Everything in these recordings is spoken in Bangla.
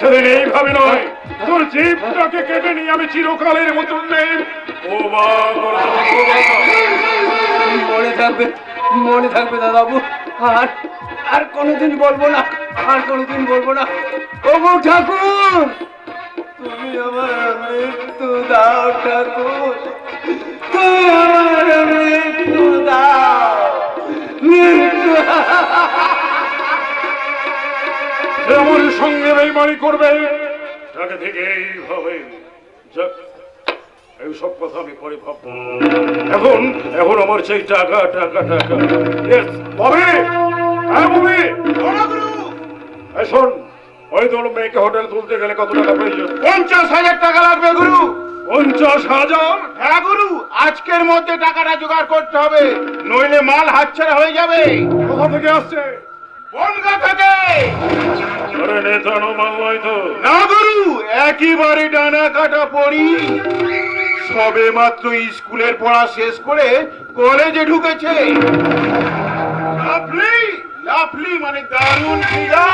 সেদিন এইভাবে নয়। তোর জীবটাকে কেটে নিয়ে আমি চিরকালের মতন নেই। ও ও। মনে থাকবে মনে থাকবে দাদাবু আর আর কোনোদিন বলব না, আর কোনোদিন বলব না। ওগো ঠাকুর, তুমি আমার মৃত্যু দাও ঠাকুর। তুমি আমার মৃত্যু দাও। মৃত্যু আমার সঙ্গে বেইমানি করবে। তাকে থেকে এইভাবে এইসব কথা আমি পরে ভাববো। এখন এখন আমার সেই টাকা টাকা টাকা। Yes, হ্যাঁ ববি শোন ওই তোর মেয়েকে হোটেল তুলতে গেলে কত টাকা প্রয়োজন? পঞ্চাশ হাজার টাকা লাগবে গুরু। পঞ্চাশ হাজার? হ্যাঁ গুরু আজকের মধ্যে টাকাটা জোগাড় করতে হবে। নইলে মাল হাতছাড়া হয়ে যাবে। কোথা থেকে আসছে? বনগা থেকে। আরে নেতানো নয় তো। না গুরু একেবারে ডানা কাটা পড়ি। সবে মাত্র স্কুলের পড়া শেষ করে কলেজে ঢুকেছে। মানে দারুণ ক্রীড়া।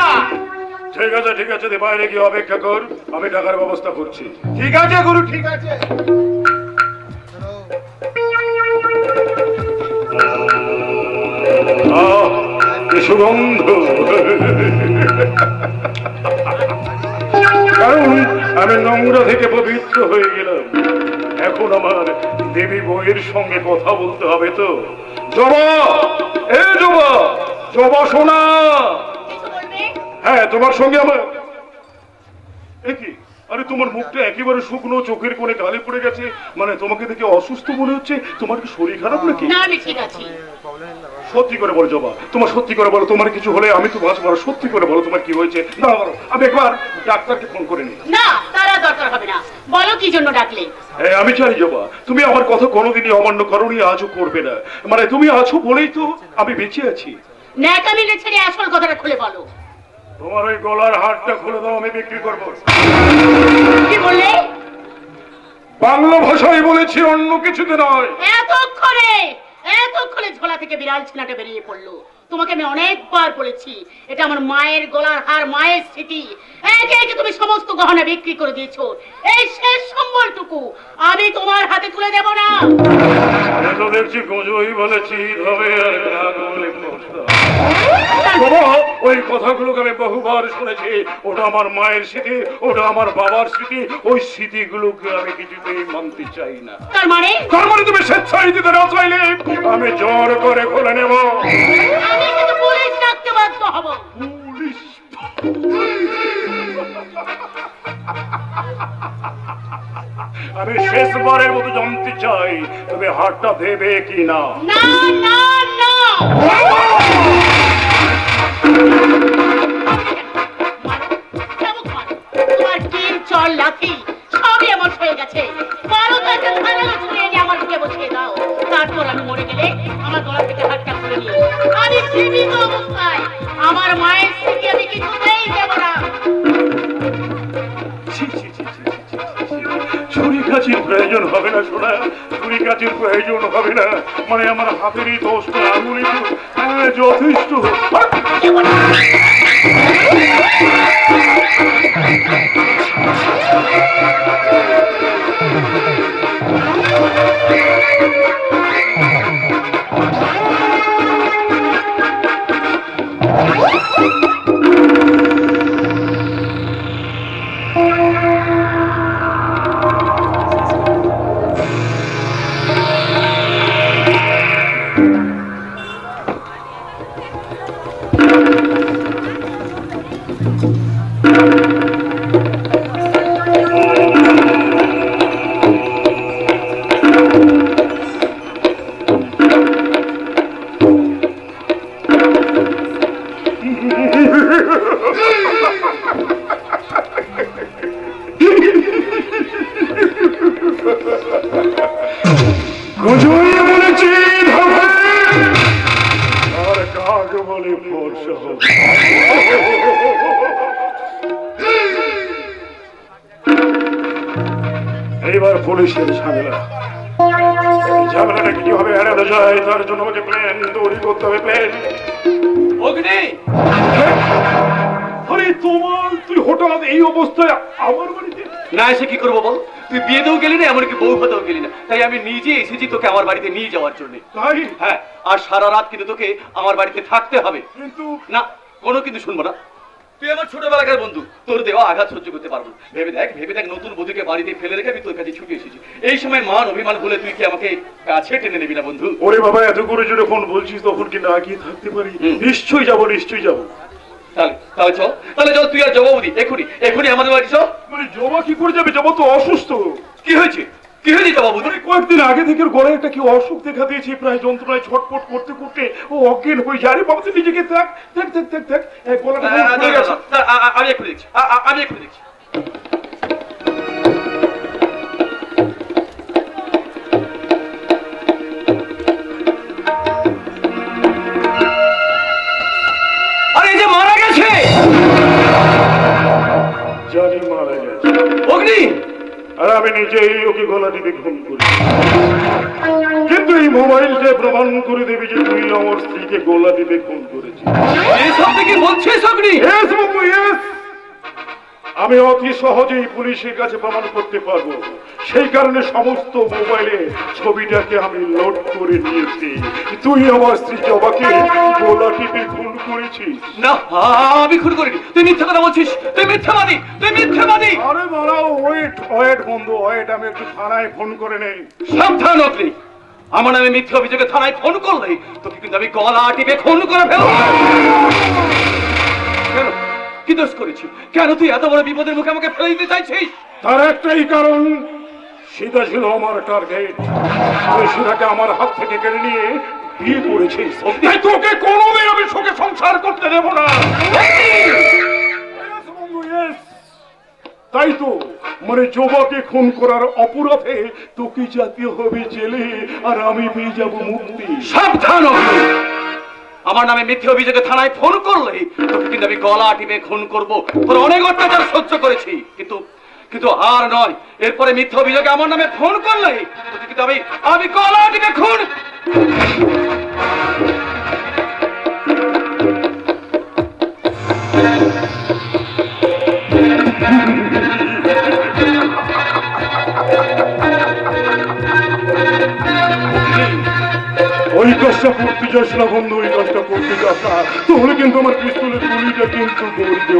ঠিক আছে ঠিক আছে বাইরে গিয়ে অপেক্ষা কর। আমি টাকার ব্যবস্থা করছি। ঠিক আছে গুরু ঠিক আছে। কি সুগন্ধ। কারণ আমি নোংরা থেকে পবিত্র হয়ে গেলাম। এখন আমার দেবী বইয়ের সঙ্গে কথা বলতে হবে তো। জবা এ জবা জবা সোনা। হ্যাঁ তোমার সঙ্গে আমার কি? আরে তোমার মুখটা একেবারে শুকনো চোখের কোণে কালি পড়ে গেছে। মানে তোমাকে দেখে অসুস্থ মনে হচ্ছে? তোমার কি শরীর খারাপ নাকি? না আমি ঠিক আছি। সত্যি করে বলো জবা তোমার সত্যি করে বলো তোমার কিছু হলে আমি তো বাঁচবো না সত্যি করে বলো তোমার কি হয়েছে। না বলো আমি একবার ডাক্তারকে ফোন করে নিই। না তারা দরকার হবে না। বলো কি জন্য ডাকলে? হ্যাঁ আমি জানি জবা তুমি আমার কথা কোনোদিনই অমান্য করনি আজও করবে না। মানে তুমি আছো বলেই তো আমি বেঁচে আছি। ন্যাকামিলে ছেড়ে আসল কথাটা খুলে বলো। তোমার ওই গলার হারটা খুলে দাও আমি বিক্রি করব। কি বললে? বাংলা ভাষায় বলেছি অন্য কিছুতে নয়। এতক্ষণে! এতক্ষণে ঝোলা থেকে বিড়াল ছিনাটা বেরিয়ে পড়ল। তোমাকে আমি অনেকবার বলেছি, এটা আমার মায়ের গলার হার, মায়ের স্মৃতি। একে একে তুমি সমস্ত গহনা বিক্রি করে দিয়েছ। এই শেষ সম্বলটুকু আমি তোমার হাতে তুলে দেব না। দেখছি গজই বলেছি ধরে আর ওই কথাগুলোকে আমি বহুবার শুনেছি। ওটা আমার মায়ের স্মৃতি ওটা আমার বাবার স্মৃতি ওই স্মৃতিগুলোকে আমি কিছুতেই মানতে চাই না। তার মানে? তার মানে তুমি স্বেচ্ছায় দিতে না চাইলে আমি জোর করে খুলে নেব। আমি কিন্তু পুলিশ ডাকতে বাধ্য হব। পুলিশ? আমি শেষবারের মতো জানতে চাই তুমি হাটটা দেবে কি না চল লাথি সবই আমার হয়ে গেছে। তারপর আমি মরে গলা ছুরি কাচির প্রয়োজন হবে না। মানে আমার হাতেরই দোষ আঙুলি হ্যাঁ, যথেষ্ট। করব বল? তুই বিয়েতেও গেলি না এমনকি বউ হতেও গেলি না। তাই আমি নিজে এসেছি তোকে আমার বাড়িতে নিয়ে যাওয়ার জন্য। তাই? হ্যাঁ আর সারা রাত কিন্তু তোকে আমার বাড়িতে থাকতে হবে। কিন্তু না কোনো কিন্তু শুনব না। তুই আমার ছোটবেলাকার বন্ধু তোর দেওয়া আঘাত সহ্য করতে পারব ভেবে দেখ ভেবে দেখ নতুন বধুকে বাড়িতে ফেলে রেখে আমি তোর কাছে ছুটে এসেছি। এই সময় মান অভিমান বলে তুই কি আমাকে কাছে টেনে নিবি না বন্ধু? ওরে বাবা এত করে যখন বলছিস তখন কি না গিয়ে থাকতে পারি? নিশ্চয়ই যাব নিশ্চয়ই যাব। তাহলে তাহলে চল তাহলে চল তুই আর জবাবদি এখনই এখনই আমাদের বাড়ি চল। মানে জবা কি করে যাবে? জবা তো অসুস্থ। কি হয়েছে? কি হয়েছে জবাবু মানে কয়েকদিন আগে থেকে গড়ে একটা কি অসুখ দেখা দিয়েছে প্রায় যন্ত্রণায় ছটপট করতে করতে ও অজ্ঞান হয়ে যায়। আরে বাবা তুই নিজেকে দেখ দেখ দেখ দেখ দেখ। গলাটা আমি একটু দেখছি আমি একটু দেখছি। আমি নিজেই ওকে গলা দিবে খুন করি। কিন্তু এই মোবাইলটা প্রমাণ করে দেবে যে তুই আমার স্ত্রীকে গলা দিবে খুন করেছিস। এসব থেকে বলছিস আপনি! আমি অতি সহজেই পুলিশের কাছে প্রমাণ করতে পারব। সেই কারণে সমস্ত মোবাইলে ছবিটাকে আমি লোড করে নিয়েছি। তুই আমার স্ত্রী জবাকে গোলা টিপে খুন করেছিস। না আমি খুন করিনি। তুই মিথ্যা কথা বলছিস। তুই মিথ্যাবাদী। তুই মিথ্যাবাদী। আরে দাঁড়াও ওয়েট ওয়েট বন্ধু ওয়েট আমি একটু থানায় ফোন করে নেই। সাবধান অগ্নি। আমার নামে মিথ্যা অভিযোগে থানায় ফোন করলে তোকে কিন্তু আমি গলা টিপে খুন করে ফেলব। কি দোষ করেছি? কেন তুই এত বড় বিপদের মুখে আমাকে ফেলে দিতে চাইছিস? তার একটাই কারণ সীতা ছিল আমার টার্গেট আমি সীতাকে আমার হাত থেকে কেড়ে নিয়ে বিয়ে করেছিস। তাই তোকে কোনোদিন আমি সুখে সংসার করতে দেব না. তাই তো মানে জবাকে খুন করার অপরাধে তোকে জাতীয় হবে জেলে আর আমি পেয়ে যাব মুক্তি। সাবধান আমার নামে মিথ্যে অভিযোগে থানায় ফোন করলে তোকে কিন্তু আমি গলা টিপে খুন করব। তোর অনেক অত্যাচার সহ্য করেছি। কিন্তু কিন্তু আর নয়, এরপরে মিথ্যে অভিযোগে আমার নামে ফোন করলে তোকে কিন্তু আমি আমি গলা টিপে খুন। ওই কাজটা করতে না বন্ধু ওই কাজটা করতে যাস না। তাহলে কিন্তু আমার পিস্তলের গুলিটা কিন্তু বন্ধু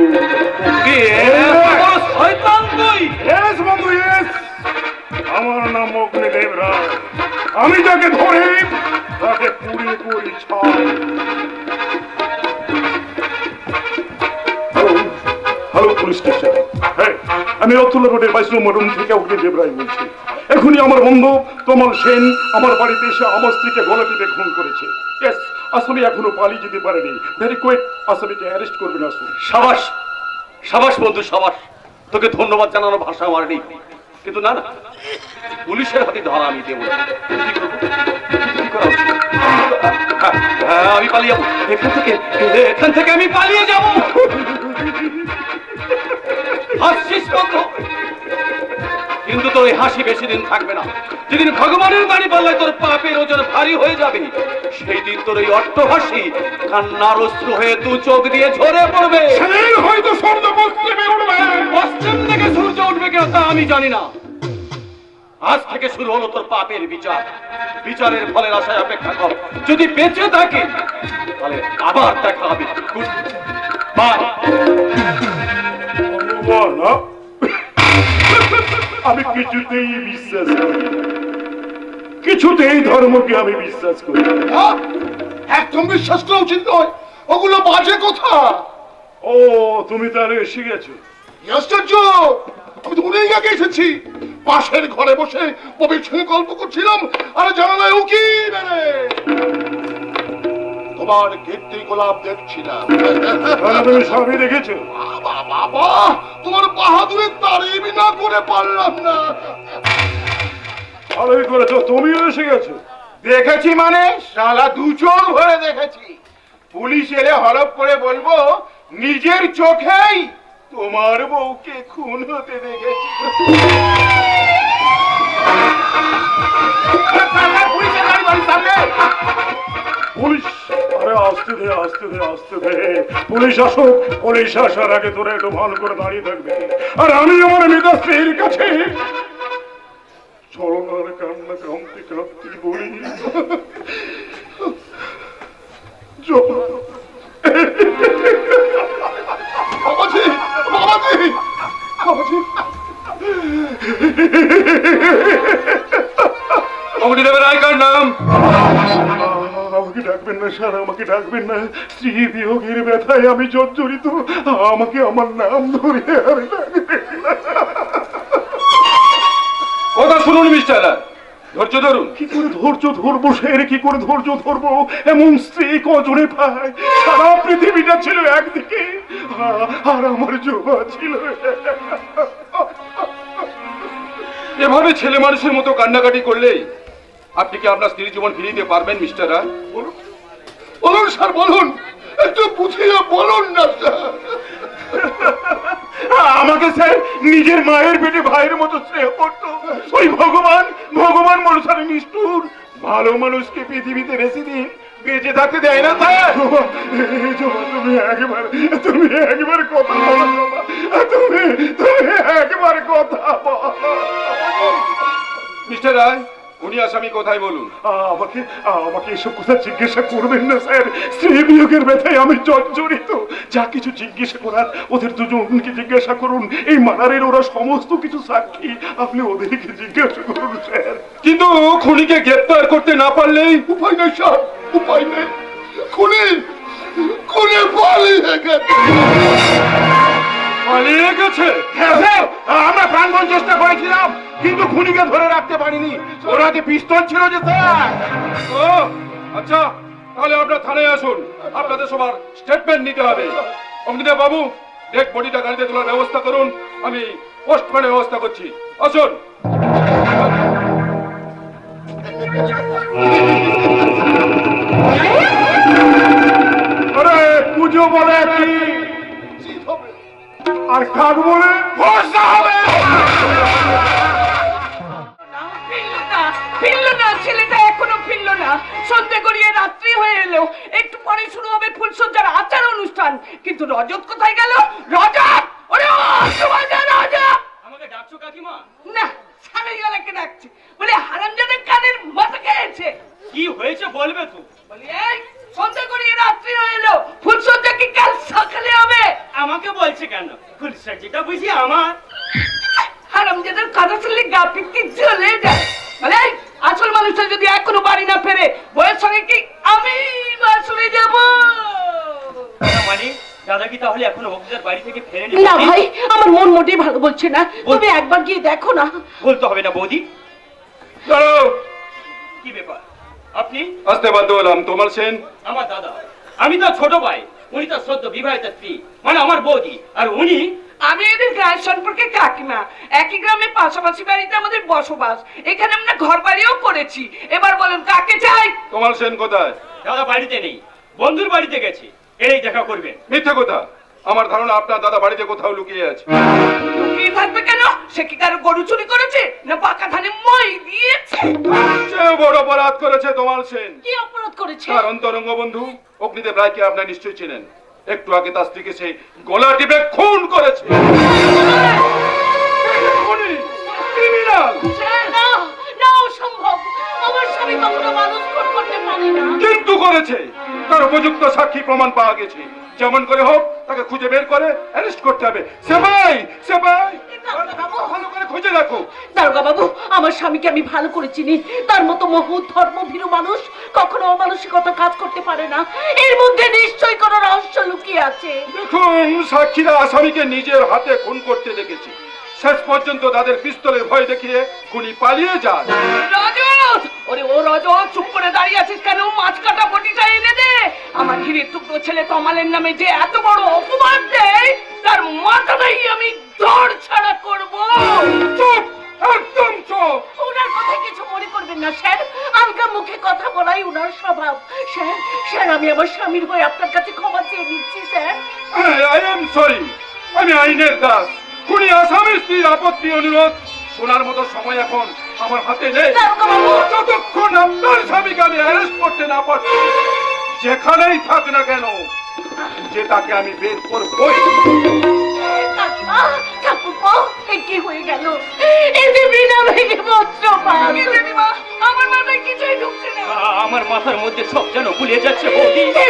আমার নাম অগ্নিদেব রায় আমি যাকে ধরে তাকে পুড়িয়ে করি ছাই হ্যালো পুলিশ স্টেশন। হ্যাঁ। আমি রতুল্লা রোডের বাইশ নম্বর রুম থেকে অগ্নিদেব রায় বলছি। এখনই আমার বন্ধু তমল সেন আমার বাড়িতে এসে আমার স্ত্রীকে গলা টিপে খুন করেছে। আসামি এখনও পালিয়ে যেতে পারেনি। ভেরি কুইক আসামিকে অ্যারেস্ট করবেন আসুন। সাবাস সাবাস বন্ধু সাবাস। তোকে ধন্যবাদ জানানোর ভাষা আমার নেই। কিন্তু না না পুলিশের হাতে ধরা আমি দেবো হ্যাঁ, আমি পালিয়ে যাব। এখান থেকে এখান থেকে আমি পালিয়ে যাব। হাসছিস বন্ধু। কিন্তু তোর এই হাসি বেশি দিন থাকবে না। যেদিন ভগবানের বাড়ি পাল্লায় তোর পাপের ওজন ভারী হয়ে যাবে সেই দিন তোর এই অট্টহাসি কান্নার অস্ত্র হয়ে দু চোখ দিয়ে ঝরে পড়বে। হয়তো পশ্চিমে উঠবে পশ্চিম থেকে সূর্য উঠবে কেন তা আমি জানি না। আজ থেকে শুরু হলো তোর পাপের বিচার। বিচারের ফলের আশায় অপেক্ষা কর। যদি বেঁচে থাকে তাহলে আবার দেখা হবে। বাই? আমি কিছুতেই বিশ্বাস করি কিছুতেই ধর্মকে আমি বিশ্বাস করি? একদম বিশ্বাস করা উচিত নয় ওগুলো বাজে কথা। ও তুমি তাহলে এসে গেছো? আশ্চর্য আমি তো অনেক আগে এসেছি। পাশের ঘরে বসে ববির সঙ্গে গল্প করছিলাম আর জানালায় উকি মেরে তোমার কীর্তি গোলাপ দেখছিলাম। তুমি সবই দেখেছ? বাবা তোমার বাহাদুরের তারিফ না করে পারলাম না। ভালোই করেছ তুমিও এসে গেছো। দেখেছি মানে? শালা দু চোখ ভরে দেখেছি। পুলিশ এলে হরপ করে বলব নিজের চোখেই তোমার বউকে খুন হতে দেখেছি। পুলিশের গাড়ি বাড়ির সামনে পুলিশ আরে আসতে দে আসতে দে আসতে দে পুলিশ আসুক পুলিশ আসার আগে তোরা একটু ভালো করে দাঁড়িয়ে থাকবে আর আমি আমার মৃতা স্ত্রীর কাছে চলনার কান্না কামতে কামতে বলি নাম আমাকে ডাকবেন না স্যার আমাকে ডাকবেন না। স্ত্রী বিয়োগের ব্যথায় আমি জর্জরিত। আমাকে আমার নাম ধরে আর ডাকবেন না। কথা শুনুন মিস্টার ধৈর্য ধরুন। কি করে ধৈর্য ধরবো স্যার? কি করে ধৈর্য ধরবো? এমন স্ত্রী কজনে পায় সারা পৃথিবীটা ছিল একদিকে আর আমার জোবা ছিল এভাবে ছেলে মানুষের মতো কান্নাকাটি করলেই আপনি কি আপনার স্ত্রী জীবন ফিরিয়ে দিতে পারবেন মিস্টার রায়? বলুন। স্যার বলুন। একটু বুঝিয়ে বলুন না স্যার। আমাকে স্যার নিজের মায়ের পেটে ভাইয়ের মতো স্নেহ করতো। ওই ভগবান ভগবান মানুষের নিষ্ঠুর। ভালো মানুষকে পৃথিবীতে রেখে দিন বেঁচে থাকতে দেয় না স্যার। তুমি একবার তুমি একবার কথা বলো তুমি তুমি একবার কথা বলো। মিস্টার রায় উনি আসামি কোথায় বলুন? আমাকে আমাকে এসব কথা জিজ্ঞাসা করবেন না স্যার। স্ত্রী বিয়োগের ব্যথায় আমি জর্জরিত। যা কিছু জিজ্ঞাসা করার ওদের দুজনকে জিজ্ঞাসা করুন। এই মানারের ওরা সমস্ত কিছু সাক্ষী। আপনি ওদেরকে জিজ্ঞাসা করুন স্যার। কিন্তু খুনিকে গ্রেপ্তার করতে না পারলেই উপায় নেই স্যার। উপায় নেই। খুনি! খুনি পালিয়ে গেছে। পালিয়ে গেছে? হ্যাঁ আমরা প্রাণপণ চেষ্টা করেছিলাম, কিন্তু খুনিকে ধরে রাখতে পারিনি। ওর হাতে পিস্তল ছিল যে স্যার। ও আচ্ছা তাহলে আপনার থানায় আসুন। আপনাদের সবার স্টেটমেন্ট নিতে হবে। অগ্নিদেব বাবু ডেড বডিটা গাড়িতে তোলার ব্যবস্থা করুন। আমি পোস্টম্যানের ব্যবস্থা করছি। আসুন। পুজো বলে কি? আর কাক বলে ভরসা হবে। ফিরল না ফিরল না ছেলেটা এখনও ফিরল না। সন্ধে গড়িয়ে রাত্রি হয়ে এলো। একটু পরে শুরু হবে ফুলসজ্জার আচার অনুষ্ঠান। কিন্তু রজত কোথায় গেল? রজত! ওরে রজত! আমাকে ডাকছো কাকিমা? না সারাই গলাকে ডাকছে। বলে হারামজাদের কানের মাথা খেয়েছে। কি হয়েছে বলবে তো? বলি এই সন্ধে গড়িয়ে রাত্রি হয়ে এলো। ফুলসজ্জা কি কাল সকালে হবে? আমাকে বলছে কেন? ফুলসা যেটা বুঝি আমার। হারামজাদের কথা শুনলে গা পিটকে জ্বলে যায় এই, আসল মানুষটা যদি এখনও বাড়ি না ফেরে বয়স সঙ্গে কি আমি বাসুরে যাব? মানে? দাদা কি তাহলে এখনও অগ্নিদার বাড়ি থেকে ফেরেনি? না ভাই আমার মন মোটেই ভালো বলছে না। তুমি একবার গিয়ে দেখো না। বলতে হবে না বৌদি। দাঁড়াও। কি ব্যাপার? আপনি? আসতে বাধ্য হলাম। তোমার সেন? আমার দাদা। আমি তো ছোট ভাই। উনি তো সদ্য বিবাহিত স্ত্রী মানে আমার বৌদি। আর উনি আমি এদের গ্রামের সম্পর্কে কাকিমা। একই গ্রামে পাশাপাশি বাড়িতে আমাদের বসবাস। এখানে আমরা ঘর বাড়িও করেছি। এবার বলেন কাকে চাই? তোমার সেন কোথায়? দাদা বাড়িতে নেই। বন্ধুর বাড়িতে গেছে। এই দেখা করবেন। মিথ্যা কথা। আমার ধারণা আপনার দাদা বাড়িতে কোথাও লুকিয়ে আছে। লুকিয়ে থাকবে কেন? সে কি কারও গরু চুরি করেছে না পাকা ধানে মই দিয়েছে? সে বড় অপরাধ করেছে তোমার সেন। কি অপরাধ করেছে? তার অন্তরঙ্গ বন্ধু অগ্নিদেব রায়কে আপনার নিশ্চয়ই চেনেন? একটু আগে তার স্ত্রীকে সে গলা টিপে খুন করেছে। ক্রিমিনাল। না না অসম্ভব। আমার স্বামী কখনো মানুষ খুন করতে পারে না। কিন্তু করেছে। তার উপযুক্ত সাক্ষী প্রমাণ পাওয়া গেছে। যেমন করে হোক তাকে খুঁজে বের করে অ্যারেস্ট করতে হবে। সেবাই সেবাই। ভালো করে খুঁজে রাখো। দারোগা বাবু আমার স্বামীকে আমি ভালো করে চিনি। তার মতো মহৎ ধর্মভীরু মানুষ কখনো অমানসিকতা কাজ করতে পারে না। এর মধ্যে নিশ্চয়ই কোনো রহস্য লুকিয়ে আছে। দেখুন সাক্ষীরা আসামিকে নিজের হাতে খুন করতে দেখেছে। শেষ পর্যন্ত তাদের পিস্তলের ভয় দেখিয়ে খুনি পালিয়ে যায়। রজত ওরে ও রজত চুপ করে দাঁড়িয়ে আছিস কেন? মাছ কাটা বটিটা এনে দে। আমার হিরের টুকরো ছেলে কমালের নামে যে এত বড় অপবাদ দেয় তার মাথাটাই আমি দড় ছাড়া করব। চুপ একদম চুপ। ওনার কথা কিছু মনে করবেন না স্যার। আলগা মুখে কথা বলাই ওনার স্বভাব। স্যার স্যার আমি আমার স্বামীর হয়ে আপনার কাছে ক্ষমা চেয়ে নিচ্ছি স্যার। আই এম সরি আমি আইনের দাস। খুনি আসামি স্ত্রীর আপত্তি অনুরোধ। শোনার মতো সময় এখন আমার হাতে নেই। যতক্ষণ আপনার স্বামীকে আমি অ্যারেস্ট করতে না পারছি যেখানেই থাক না কেন যে তাকে আমি বের করবই। কি হয়ে গেল? আমার মাথায় কিছুই ঢুকছে না। আমার মাথার মধ্যে সব যেন গুলিয়ে যাচ্ছে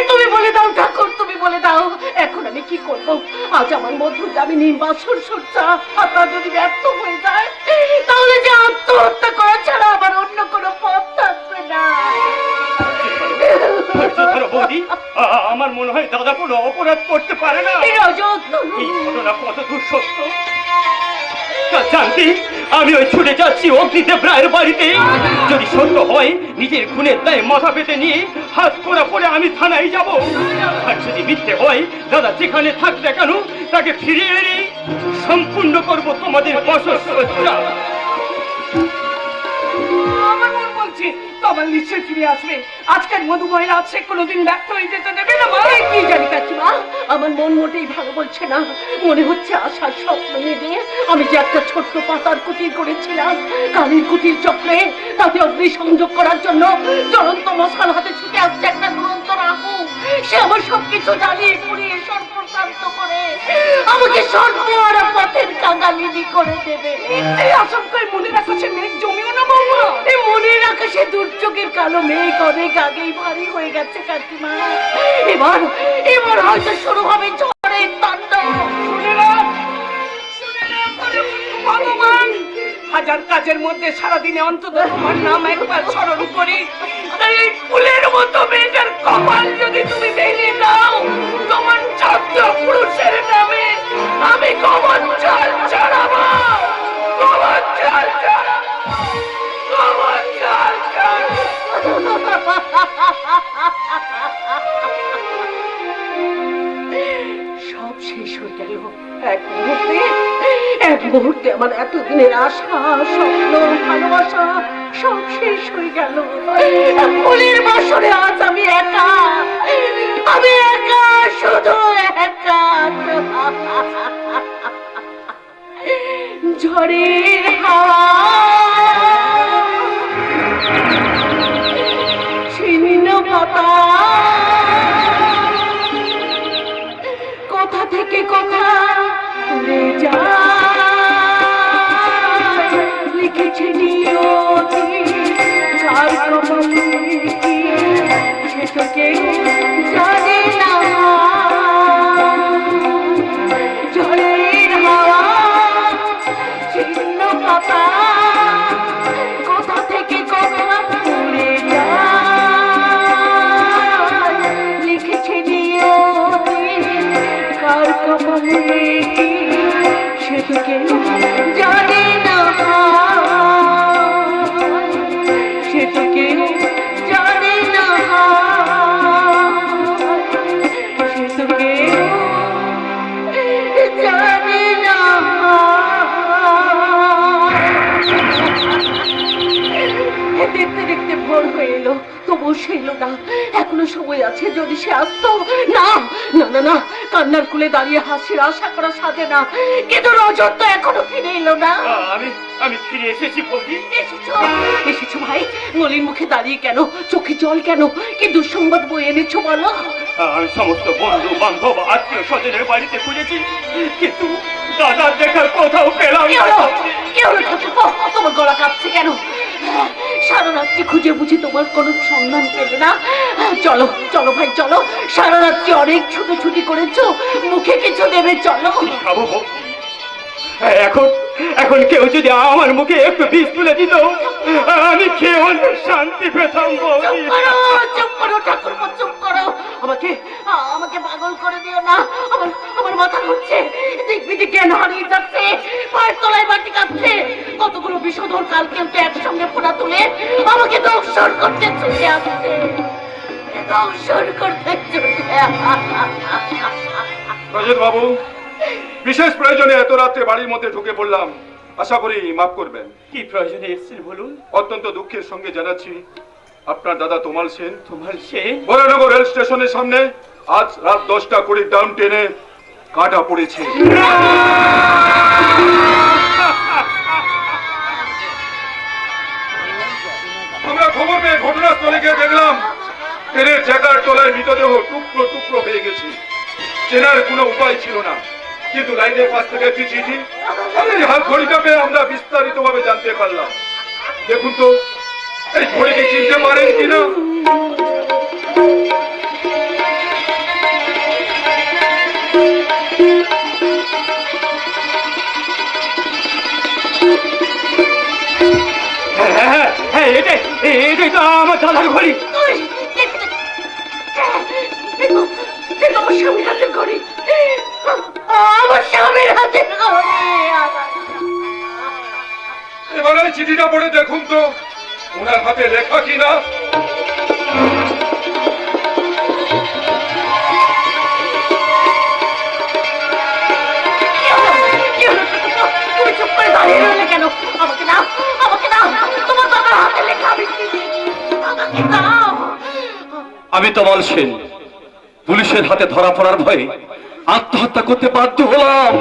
তুমি বলে দাও ঠাকুর। বলে দাও এখন আমি কি করব? আজ আমার মধুর আমি নির্বাচন সজ্জা আপনার যদি ব্যর্থ হয়ে যায় তাহলে যে আত্মহত্যা করা ছাড়া আমার অন্য কোনো পথ থাকবে না। বৌদি। আমার মনে হয় দাদা কোনো অপরাধ করতে পারে না। এই ঘটনা কত দূর সত্য? তা জানতে আমি ওই ছুটে যাচ্ছি অগ্নিদেব রায়ের বাড়িতে। যদি সত্য হয়, নিজের খুনের দায়ে মাথা পেতে নিয়ে হাত করা পরে আমি থানায় যাব। আর যদি মিথ্যে হয়, দাদা যেখানে থাকবে কেন, তাকে ফিরিয়ে এনে সম্পূর্ণ করব তোমাদের বসস্যা তোমার নিশ্চয় ফিরে আসবে। আজকের মধু মহিলা আছে, কোনোদিন ব্যর্থ হয়ে যেতে দেবে না, মা। কি জানি কাকিমা, আমার মন মোটেই ভালো বলছে না। মনে হচ্ছে আশার স্বপ্ন নিয়ে আমি যে একটা ছোট্ট পাতার কুটির করেছিলাম। কালির কুটির চক্রে তাতে অগ্নি সংযোগ করার জন্য জ্বলন্ত মশাল হাতে ছুটে আসছে একটা দুরন্ত রাহু। সে আমার সবকিছু জ্বালিয়ে পুড়িয়ে সর্বশান্ত করে আমাকে সর্বহারা পথের কাঙালিনি করে দেবে। এই আশঙ্কায় মনে রাখো মেঘ জমিও না বৌমা এই মনের আকাশে দুর্যোগের কালো মেঘ অনেক আগেই ভারী হয়ে গেছে কাকিমা। এবার এবার হয়তো শুরু হবে ঝড়ের তাণ্ডব। শুনে না শুনে না ভগবান হাজার কাজের মধ্যে সারাদিনে অন্তত তোমার নাম একবার স্মরণ করি। তাই এই ফুলের মতো মেয়েটার কপাল যদি তুমি ভেঙে দাও আশা স্বপ্ন, ভালোবাসা, সব শেষ হয়ে গেল। ফুলের বাসরে আজ আমি একা। আমি একা শুধু এলো তবুও সে এলো না এখনও সময় আছে যদি সে আসতো। না না না না কান্নার কুলে দাঁড়িয়ে হাসির আশা করা সাজে না। কিন্তু রজত তো এখনও ফিরে এলো না। আমি আমি ফিরে এসেছি এসেছ এসেছ ভাই গলির মুখে দাঁড়িয়ে কেন চোখে জল কেন কি দুঃসংবাদ বই এনেছো বলো। আমি সমস্ত বন্ধু বান্ধব আত্মীয় স্বজনের বাড়িতে খুঁজেছি কিন্তু দাদার দেখার কোথাও পেলাম কি হলো? কি হলো তোমার গলা কাঁপছে কেন? সারা রাত্রি খুঁজে বুঝি তোমার কোনো সন্ধান পেলে না? চলো চলো ভাই, চলো। সারা রাত্রি অনেক ছুটোছুটি করেছ। মুখে কিছু দেবে, চলো। খাব। এখন এখন কেউ যদি আমার মুখে একটু বিষ তুলে দিত আমি খেয়ে অনেক শান্তি পেতাম চুপ করো ঠাকুর চুপ করো। আমাকে আমাকে পাগল করে দিও না। আমার আমার মাথা ঘুরছে। দিক বিদিক জ্ঞান হারিয়ে যাচ্ছে। পায়ের তলায় মাটি কাঁপছে। কতগুলো বিষধর কাল কেউ একসঙ্গে ফোড়া তুলে আমাকে দংশন করতে ছুটে আসছে। দংশন করতে রজত বাবু বিশেষ প্রয়োজনে এত রাত্রে বাড়ির মধ্যে ঢুকে পড়লাম। আশা করি মাফ করবেন। কি প্রয়োজনে এসেছেন বলুন? অত্যন্ত দুঃখের সঙ্গে জানাচ্ছি আপনার দাদা তোমাল সেন। তোমার সে বরানগর রেল স্টেশনের সামনে আজ রাত দশটা কুড়ি ডাউন ট্রেনে কাটা পড়েছে। আমরা খবর পেয়ে ঘটনাস্থলে গিয়ে দেখলাম ট্রেনের চাকার তলায় মৃতদেহ টুকরো টুকরো হয়ে গেছে। চেনার কোনো উপায় ছিল না। কিন্তু লাইনের পাশ থেকে একটি চিঠি আর এই হাত ঘড়িটা পেয়ে আমরা বিস্তারিত ভাবে জানতে পারলাম দেখুন তো এই ঘড়িকে চিনতে পারেন কিনা হ্যাঁ হ্যাঁ হ্যাঁ এটাই এটাই তো আমার দাদার হাতের ঘড়ি এবার এই চিঠিটা পড়ে দেখুন তো। ওনার হাতে লেখা কিনা আমি তমাল সেন পুলিশের হাতে ধরা পড়ার ভয়ে আত্মহত্যা করতে বাধ্য হলাম।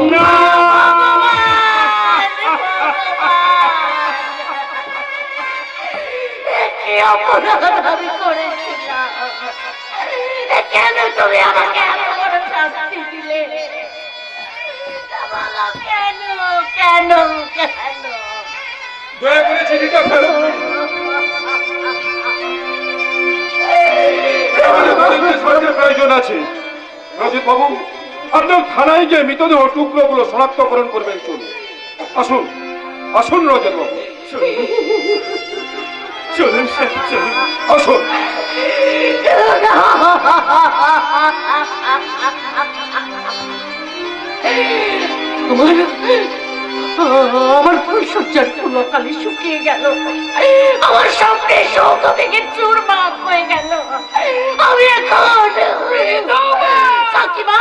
কেন তুমি আমাকে এত বড় শাস্তি দিলে? কেন কেন কেন? দয়া করে চিঠিটা ফেরত দিন। আমাদের তদন্তে সাহায্যের প্রয়োজন আছে। রজিত বাবু আপনার থানায় গিয়ে মৃতদেহ টুকরো টুকরোগুলো শনাক্তকরণ করবেন চলুন। আসুন আসুন রজত বাবু। চলুন স্যার চলুন। আসুন। আমার আমার ফুলসজ্জার ফুলকালি শুকিয়ে গেল। আমার স্বপ্নে সৌধ থেকে চুরমার হয়ে গেল। আমি এখন কাকিমা!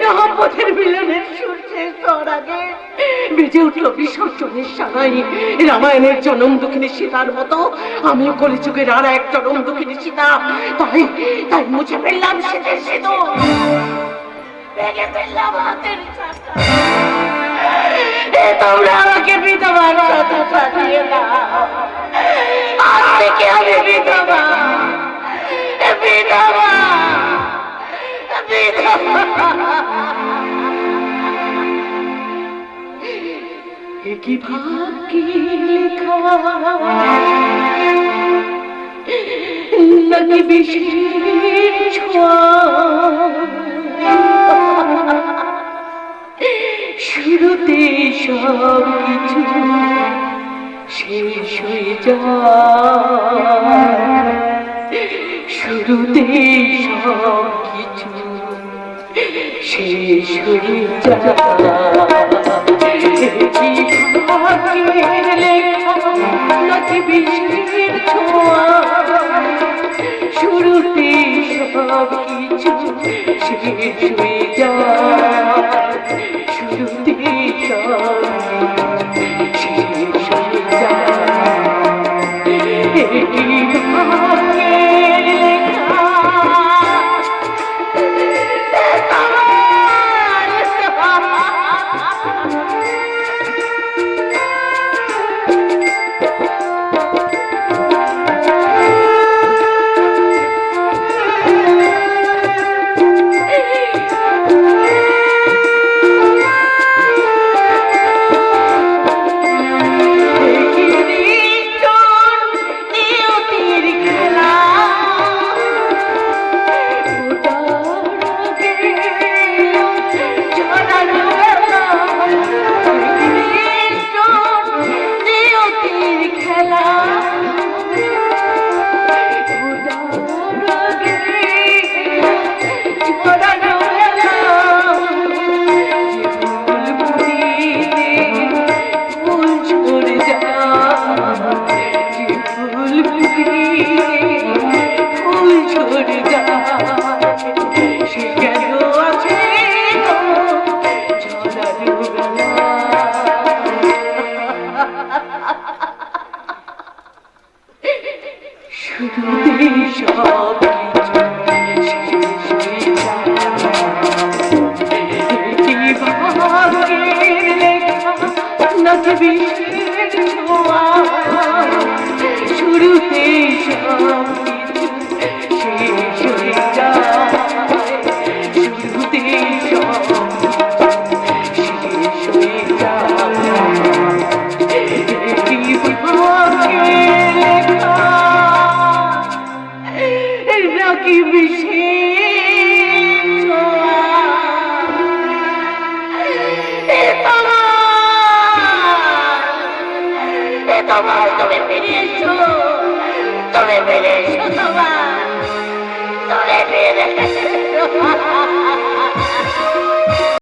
নহবতের মিলনের সুর শেষ আগে বেজে উঠল বিসর্জনের সানাই রামায়ণের জনম দুঃখিনী সীতার মতো। আমিও কলিযুগের আর এক জনম দুঃখিনী সীতা। তাই তাই মুছে ফেললাম সিঁদুর ভেঙে ফেললাম হাতের তোমরা আমাকে বিধবার সাথে দাও। আজ থেকে আমি বিধবা। বিধবা। কি ভাগ্যে লেখা? নাকি বিশেষ শুরুতে সব কিছু শেষ হয়ে যায়। শুরুতে সব শুরুতে সব কিছু শেষ হয়ে যায়।